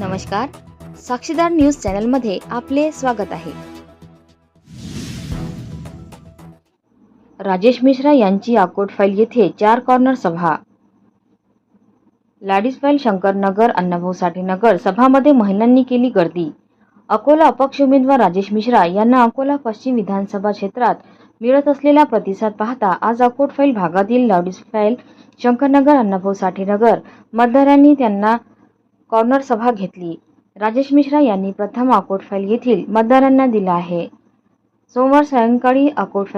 नमस्कार. साक्षीदार न्यूज चॅनलमध्ये आपले स्वागत आहे. राजेश मिश्रा यांची अकोट फाईल येथे चार कॉर्नर सभा. लाडीज फाईल शंकरनगर अण्णाभाऊ साठे नगर सभामध्ये महिलांनी केली गर्दी. अकोला अपक्ष उमेदवार राजेश मिश्रा यांना अकोला पश्चिम विधानसभा क्षेत्रात मिळत असलेला प्रतिसाद पाहता आज अकोट फाईल भागातील लाडीज फाईल शंकरनगर अण्णाभाऊ साठे नगर मतदारांनी त्यांना कॉर्नर सभा घेतली. राजेश मिश्रा यांनी प्रथम अकोट फाईल येथील मतदारांना दिला आहे. सोमवार सायंकाळी अकोट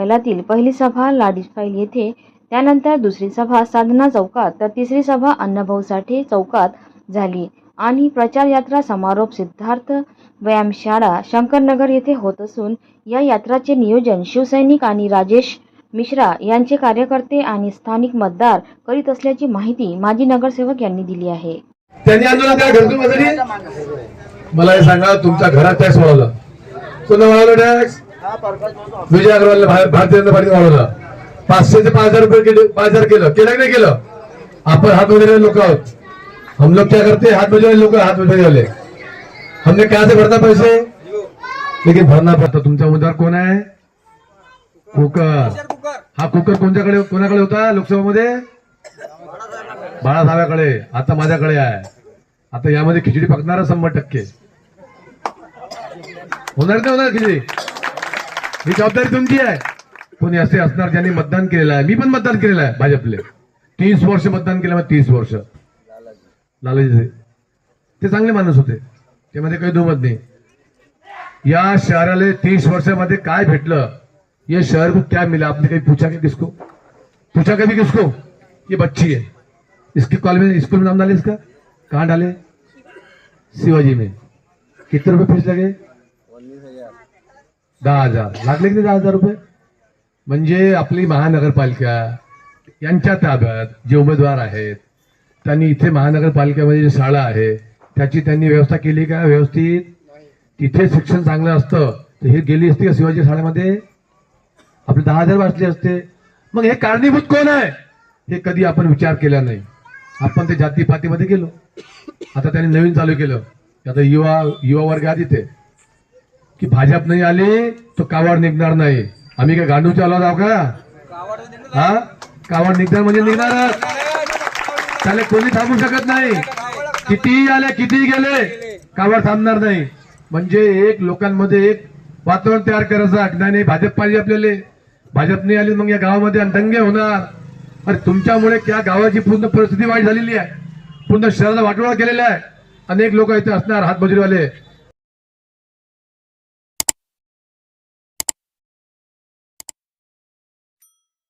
पहिली सभा लाडीज फाईल येथे त्यानंतर दुसरी सभा साधना चौकात तर तिसरी सभा अण्णाभाऊ साठे चौकात झाली आणि प्रचार यात्रा समारोप सिद्धार्थ व्यायामशाळा शंकरनगर येथे होत असून या यात्राचे नियोजन शिवसैनिक आणि राजेश मिश्रा यांचे कार्यकर्ते आणि स्थानिक मतदार करीत असल्याची माहिती माजी नगरसेवक यांनी दिली आहे. त्यांनी आंदोलन काय घरतून मजुरी मला हे सांगा तुमच्या घरात टॅक्स वाढवला. कोणता वाढवला टॅक्स विजय अग्रवाल भारतीय जनता पार्टीने वाढवलं. पाचशे ते पाच हजार रुपये केले पाच हजार केलं. केलं की नाही केलं? आपण हात मजुरी लोक आहोत. हम लोग क्या करते? हात मजुरी लोक हात मजुरी वाले हमने क्या से भरता पैसे? लेकिन भरना पडतो. तुमचा उमेदवार कोण आहे? कुकर. हा कुकर कोणत्याकडे कोणाकडे होता? लोकसभामध्ये? बाळासाहेबाकडे आता माझ्याकडे आहे. आता यामध्ये खिचडी पकणार शंभर टक्के. होणार नाही होणार खिचडी. ही जबाबदारी तुमची आहे. कोणी असे असणार ज्यांनी मतदान केलेलं आहे. मी पण मतदान केलेलं आहे भाजपले. तीस वर्ष मतदान केलं मग तीस वर्ष. लालाजी. ते चांगले माणूस होते. त्यामध्ये काही दुमत नाही. या शहराला तीस वर्षामध्ये काय भेटलं? ये शहर को क्या मिला आपने कहीं पूछा क्या किसको? पूछा कभी किसको? ये बच्ची है इसके कॉलेज में स्कूल में नाम डाले इसका? कहाँ डाले? शिवाजी में। कितने रुपए फीस लगे? दहा हजार। लागले की दहा हजार रुपये म्हणजे आपली महानगरपालिका यांच्या ताब्यात जे उमेदवार आहेत त्यांनी इथे महानगरपालिकेमध्ये जी शाळा आहे त्याची त्यांनी व्यवस्था केली का? व्यवस्थित? तिथे शिक्षण चांगलं असतं तर हे गेली असती का शिवाजी शाळेमध्ये? आपले दहा हजार वाचले असते. मग हे कारणीभूत कोण आहे? हे कधी आपण विचार केला नाही. आपण ते जातीपातीमध्ये गेलो. आता त्यांनी नवीन चालू केलं. आता युवा युवा वर्ग आधी तिथे की भाजप नाही आले तो कावड निघणार नाही. आम्ही काय गांडू चालू आहोत का? हा? कावड निघणार म्हणजे निघणार त्याला कोणी थांबू शकत नाही. कितीही आले कितीही गेले कावड थांबणार नाही. म्हणजे एक लोकांमध्ये एक वातावरण तयार करायचं. नाही नाही भाजप पाहिजे आपल्याला. भाजप नाही आली मग या गावामध्ये दंगे होणार. अरे तुमच्यामुळे त्या गावाची पूर्ण परिस्थिती वाईट झालेली आहे. पूर्ण शहराला वाटोळा केलेला आहे. अनेक लोक इथे असणार हातमजुरीवाले.